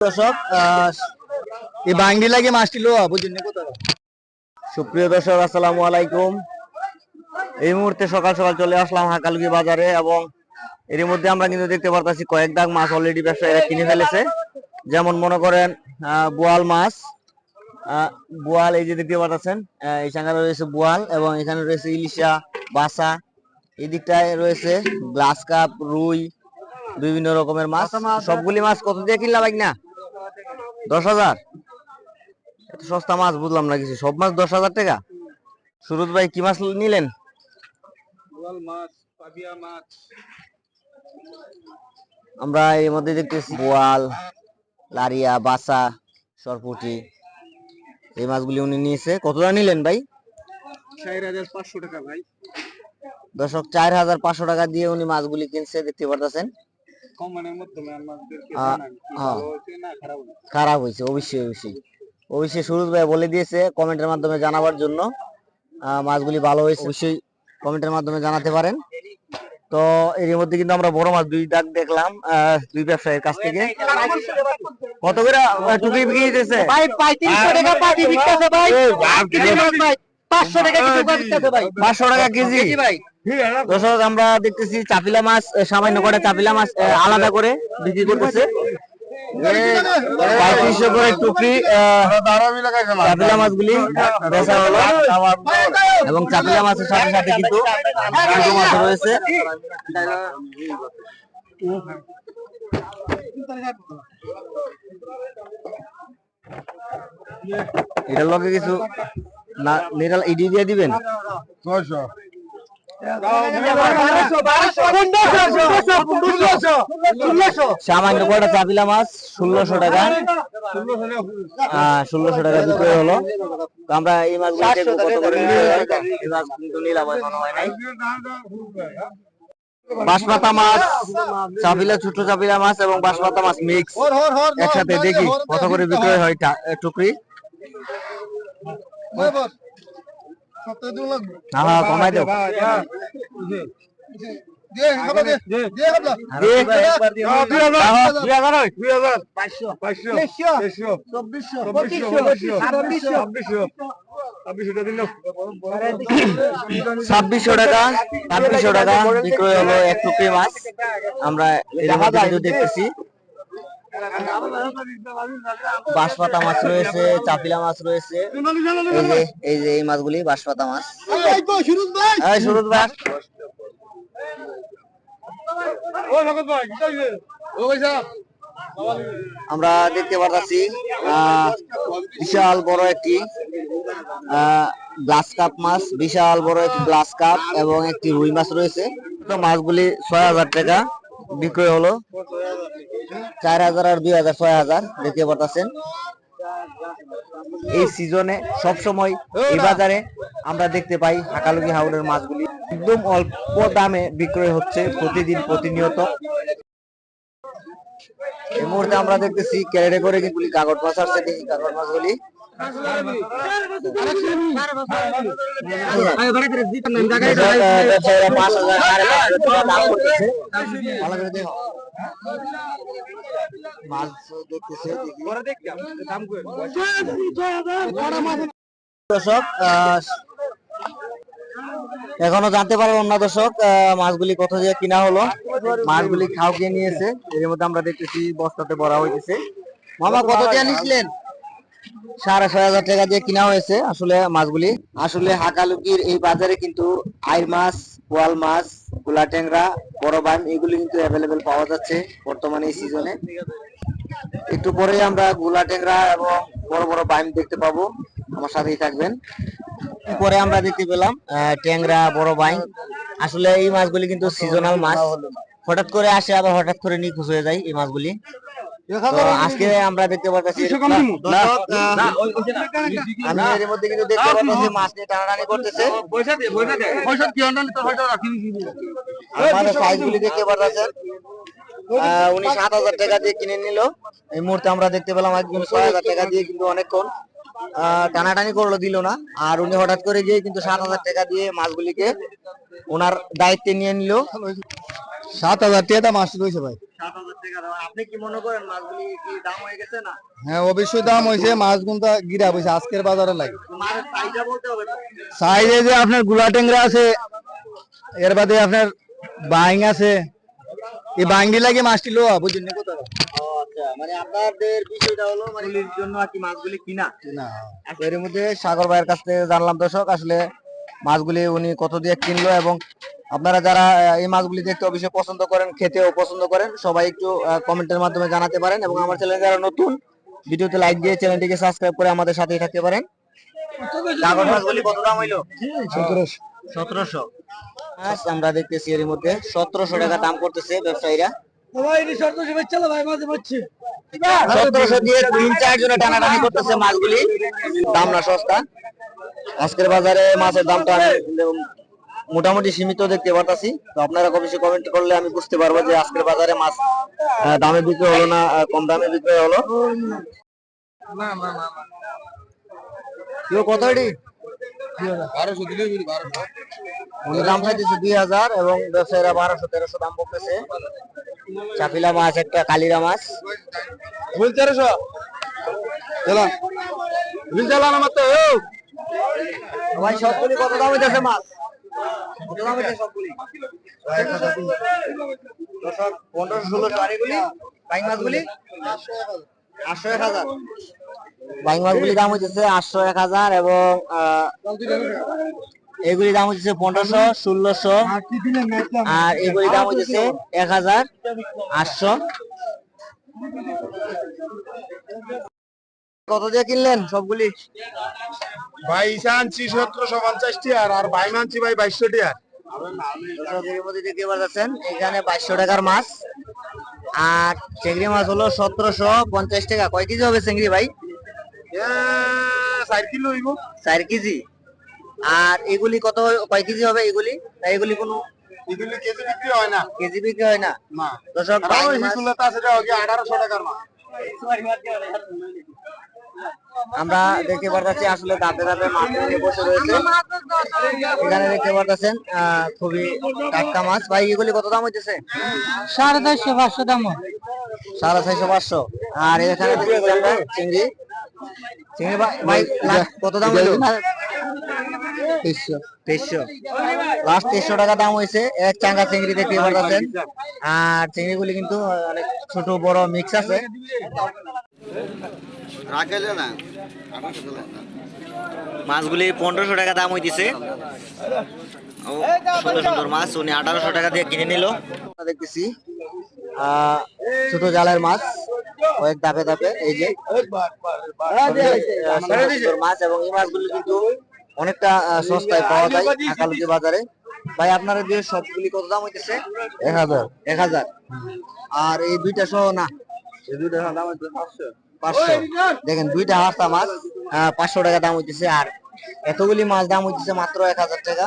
দর্শক এই সুপ্রিয় দর্শক, আসসালামু আলাইকুম। এই মুহূর্তে সকাল সকাল চলে আসলাম হাকালুকি বাজারে এবং এর মধ্যে আমরা কিন্তু দেখতে পারতাছি কয়েক দাগ মাছ অলরেডি ব্যবসায়ীরা কিনে ফেলেছে। যেমন মনে করেন বোয়াল মাছ। বোয়াল, এই যে দেখতে পাচ্ছেন এখানে রয়েছে বোয়াল এবং এখানে রয়েছে ইলিশা বাসা এদিকটায় রয়েছে গ্লাস কাপ, রুই বিভিন্ন রকমের মাছ। সবগুলি মাছ কত দিয়ে কিনলাম এক না দশ হাজার? এত সস্তা মাছ বুঝলাম না কিছু। সব মাছ দশ হাজার টাকা? সুরত ভাই কি মাছ নিলেন? আমরা এর মধ্যে দেখতেছি বোয়াল লারিয়া বাসা সরপুটি। এই মাছগুলি উনি নিয়েছে। কতটা নিলেন ভাই? চার হাজার পাঁচশো টাকা ভাই। দর্শক চার হাজার পাঁচশো টাকা দিয়ে উনি মাছগুলি কিনছে দেখতে পারতেছেন। কমানের মাধ্যমে আমাদেরকে জানান কি হ্যাঁ। ভালো হয়েছে না খারাপ হয়েছে? খারাপ হয়েছে অবশ্যই অবশ্যই। অবশ্যই সুরজ ভাই বলে দিয়েছে কমেন্টের মাধ্যমে জানাবার জন্য। মাছগুলি ভালো হয়েছে। অবশ্যই কমেন্টের মাধ্যমে জানাতে পারেন। তো এর মধ্যে কিন্তু আমরা বড় মাছ দুই দাগ দেখলাম আহ, দুই ব্যবসায়ীর কাছ থেকে। কত করে টুকরি বিক্রি দিতেছে ভাই পঁয়ত্রিশশো টাকা পাটি বিকতেছে ভাই। ভাই পাঁচশো টাকা কিছু বিকতেছে ভাই। পাঁচশো টাকা কেজি ভাই। দর্শক আমরা দেখতেছি চাপিলা মাছ সামান্য করে চাপিলা মাছ আলাদা করে বিক্রি করতেছে। পঁয়ত্রিশশো করে টুকরি চাপিলা মাছগুলি বেচা হলো। এবং চাপিলা মাছের সাথে সাথে কিন্তু মাছ রয়েছে। এটার লগে কিছু না নিরাল ইডি দিয়ে দিবেন? সামান্য কয়টা চাপিলা মাছ ষোলোশো টাকা। ষোলোশো টাকা বিক্রয় হলো। তো আমরা এই হয়। মাছ কিন্তু নিলাম হয় নাই। বাঁশপাতা মাছ চাপিলা ছোট চাপিলা মাছ এবং বাঁশপাতা মাছ মিক্স একসাথে দেখি কত করে বিক্রয় হয় টুকরি। হ্যাঁ হ্যাঁ কমাই দেব ছাব্বিশশো। টাকা ছাব্বিশশো টাকা। বিক্রয় হলো এক টুকরি মাছ। আমরা দেখতেছি। বাঁশপাতা মাছ রয়েছে, চাপিলা মাছ রয়েছে। এই যে এই যে এই মাছগুলি, বাঁশপাতা মাছ। আমরা দেখতে পাচ্ছি বিশাল বড় একটি গ্লাস কাপ মাছ, বিশাল বড় একটি গ্লাস কাপ এবং একটি রুই মাছ রয়েছে। তো মাছগুলি ছয় হাজার টাকা। বিক্রয় হলো। চার হাজার আর দুই হাজার, ছয় হাজার দেখতে পাচ্ছেন এই সিজনে সব সময় এই বাজারে আমরা দেখতে পাই হাকালুকি হাওড়ের মাছগুলি একদম অল্প দামে বিক্রয় হচ্ছে প্রতিদিন, প্রতিনিয়ত। এই মুহূর্তে আমরা দেখতেছি ক্যারেটে করে কিন্তু কাগজ মাছ আসছে, দেখি কাগজ মাছগুলি। দর্শক এখনও জানতে পারলাম না দর্শক মাছগুলি কত দিয়ে কিনা হলো। মাছগুলি খাও কিনে নিয়েছে। এর মধ্যে আমরা দেখতেছি বস্তাতে ভরা হয়েছে মামা, কত দিয়ে নিছিলেন? সাড়ে ছয় হাজার টাকা দিয়ে কিনা হয়েছে আসলে মাছগুলি। আসলে হাকালুকির এই বাজারে কিন্তু আইর মাছ মাছগুলা ট্যাংরা বড় এগুলি কিন্তু অ্যাভেলেবেল পাওয়া যাচ্ছে বর্তমানে এই সিজনে একটু আমরা গুলা ট্যাংরা এবং বড় বড় বাইম দেখতে পাবো। আমার সাথেই থাকবেন। পরে আমরা দেখতে পেলাম ট্যাংরা, বড় বাইম আসলে এই মাছগুলি কিন্তু সিজনাল মাছ। হঠাৎ করে আসে আবার হঠাৎ করে নিখোঁজ হয়ে যায় এই মাছগুলি। আজকে আমরা দেখতে পাচ্ছি না, না, আমি এর মধ্যে কিন্তু দেখতে পাচ্ছি মাছ নিয়ে টানাটানি করতেছে। আমাদের সাইজগুলি দেখতে পাচ্ছেন উনি সাত হাজার টাকা দিয়ে কিনে নিল। এই মুহূর্তে আমরা দেখতে পেলাম একজন ছয় হাজার টাকা দিয়ে কিন্তু অনেকক্ষণ আহ, টানাটানি করল দিল না। আর উনি হঠাৎ করে গিয়ে কিন্তু সাত হাজার টাকা দিয়ে মাছগুলিকে ওনার দায়িত্বে নিয়ে নিল। সাত হাজার টাকা মাছ রয়েছে ভাই। সাত হাজার টাকা দাম। আপনি কি মনে করেন মাছগুলি কি দাম হয়ে গেছে না? হ্যাঁ অবশ্যই দাম হয়েছে মাছ গুনটা গিরা বসে আজকের বাজারে লাগে। মাছের সাইজটা বলতে হবে সাইজে যে আপনারগুলা টেংরা আছে এর বাদে আপনার বাইং আছে। এই বাইংডি লাগে মাছটি লো বুঝছেন নি কোথাও আচ্ছা মানে আপনাদের বিষয়টা হলো মানে এর জন্য আর কি মাছগুলি কিনা? এর মধ্যে সাগর ভাইয়ের কাছ থেকে জানলাম দর্শক আসলে মাছগুলি উনি কত দিয়ে কিনলো এবং আপনারা যারা এই মাছগুলি দেখতে অবশ্যই পছন্দ করেন খেতেও পছন্দ করেন সবাই একটু কমেন্টের মাধ্যমে জানাতে পারেন এবং আমার চ্যানেল যারা নতুন ভিডিওতে লাইক দিয়ে চ্যানেলটিকে সাবস্ক্রাইব করে আমাদের সাথেই থাকতে পারেন। সাগর মাছগুলি কত দাম হইল? সতেরোশো। সতেরোশো মাছ আমরা দেখতেছি এর মধ্যে সতেরোশো টাকা দাম করতেছে ব্যবসায়ীরা। সতেরোশো দিয়ে তিন চার টানাটানি করতেছে মাছগুলি। দাম না সস্তা। আজকের বাজারে মাছের দামটা মোটামুটি সীমিত দেখতে পারতাছি। তো আপনারা কম বেশি কমেন্ট করলে আমি বুঝতে পারব যে আজকের বাজারে মাছ দামে বিক্রি হলো না কম দামে বিক্রি হলো। কত এটি? দাম চাইতেছে দুই হাজার এবং ব্যবসায়ীরা বারোশো তেরোশো দাম চাপিলা মাছ একটা কালিরা মাছ। ভুল তেরোশো। চালান ভুল চালান আমার তো সবগুলি কত দাম হইতেছে মাছ? এগুলি মাছগুলি দাম হইতেছে আটশো এক হাজার এবং এগুলি দাম হইতেছে পনেরোশো, ষোলোশো, আর এগুলি দাম হইতেছে এক হাজার আটশো। কত দিয়ে কিনলেন সবগুলি? ভাই ইসা আনছি সতেরোশো পঞ্চাশ টিয়ার আর ভাই মানছি ভাই বাইশশো টিয়ার। এখানে বাইশশো টাকার মাছ। আর চিংড়ি মাছ হলো সতেরোশো পঞ্চাশ টাকা। কয় কেজি হবে চিংড়ি ভাই? চার কিলো চার কেজি। আর এগুলি কত কয় কেজি হবে এগুলি? না এগুলি কোনো এগুলি কেজি বিক্রি হয় না। কেজি বিক্রি হয় না। না। দর্শক আঠারোশো টাকার মাছ। আমরা দেখতে পারতেছি আসলে দাঁতে দাঁতে মাছ বসে রয়েছে। এখানে দেখতে পারতেছেন খুবই টাটকা মাছ। ভাই এগুলি কত দাম হইতেছে? সাড়ে দশশো পাঁচশো দাম। সাড়ে ছয়শো পাঁচশো। আর এখানে চিংড়ি। চিংড়ি ভাই- কত দাম হইল? লাস্ট তেইশশো টাকা দাম হয়েছে এক চাঙ্গা চিংড়ি দেখতে পারতেছেন। আর চিংড়িগুলি কিন্তু অনেক ছোট বড় মিক্স আছে। মাছগুলি পনেরোশো টাকা দাম হইতেছে। সুন্দর সুন্দর মাছ উনি আঠারোশো টাকা দিয়ে কিনে নিল। দেখতেছি আহ, ছোট জালের মাছ কয়েক ধাপে ধাপে এই যে। মাছ এবং এই মাছগুলো কিন্তু অনেকটা সস্তায় পাওয়া যায় আকালুকি বাজারে। ভাই আপনার যে সবগুলি কত দাম হইতেছে? এক হাজার। এক হাজার। আর এই দুইটা সহ না? এই দুইটা দাম হইতেছে পাঁচশো। পাঁচশো। দেখেন দুইটা হাঁসা মাছ পাঁচশো টাকা দাম হইতেছে। আর এতগুলি মাছ দাম হইতেছে মাত্র এক হাজার টাকা।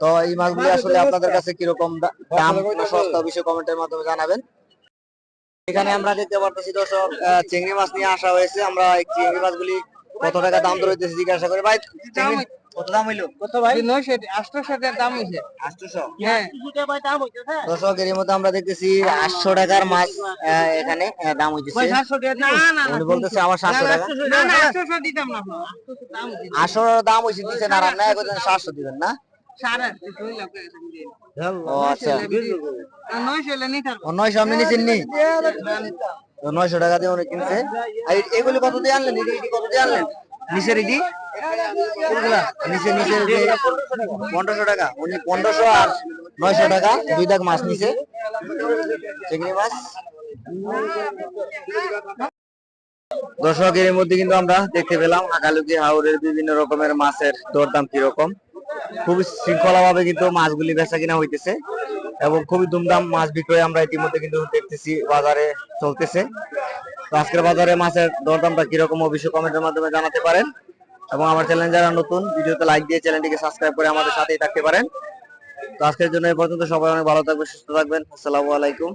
তো এই মাছগুলি আসলে আপনাদের কাছে কীরকম দাম সস্তা বিষয়ে কমেন্টের মাধ্যমে জানাবেন। এখানে আমরা দেখতে পারতেছি দর্শক চিংড়ি মাছ নিয়ে আসা হয়েছে। আমরা এই চিংড়ি মাছগুলি কত টাকা দাম ধরে জিজ্ঞাসা করে। ভাই কত দাম হইল কত ভাই নয়শো আটশোশো দাম হয়েছে আটশোশো হ্যাঁ দর্শক এর মধ্যে আমরা দেখতেছি আটশো টাকার মাছ এখানে দাম হইতেছে টাকা উনি বলতেছে আমার সাতশো আটশো দাম দিচ্ছেন আর আপনার সাতশো দিবেন না আচ্ছা নয়শো আপনি নিচ্ছেন নি নয়শো টাকা দিয়ে উনি কিনছে আর এগুলি কত দিয়ে আনলেন কত দিয়ে আনলেন নিচের নিচে পনেরোশো টাকা। উনি পনেরোশো আর নয়শো টাকা। দুই দাগ মাছ নিচে চিংড়ি মাছ। দর্শকের মধ্যে কিন্তু আমরা দেখতে পেলাম আকালুকি হাওরের বিভিন্ন রকমের মাছের দরদাম কীরকম। খুবই শৃঙ্খলা ভাবে কিন্তু মাছগুলি বেচা কিনা হইতেছে এবং খুবই দুমদাম মাছ বিক্রয় আমরা ইতিমধ্যে কিন্তু দেখতেছি বাজারে চলতেছে। আজকের বাজারে মাছের দরদামটা কীরকম অবশ্যই কমেন্টের মাধ্যমে জানাতে পারেন। এবং আমার চ্যানেল যারা নতুন, ভিডিওতে লাইক দিয়ে চ্যানেলটিকে সাবস্ক্রাইব করে আমাদের সাথেই থাকতে পারেন। তো আজকের জন্য এই পর্যন্ত সবাই অনেক ভালো থাকবেন, সুস্থ থাকবেন। আসসালামু আলাইকুম।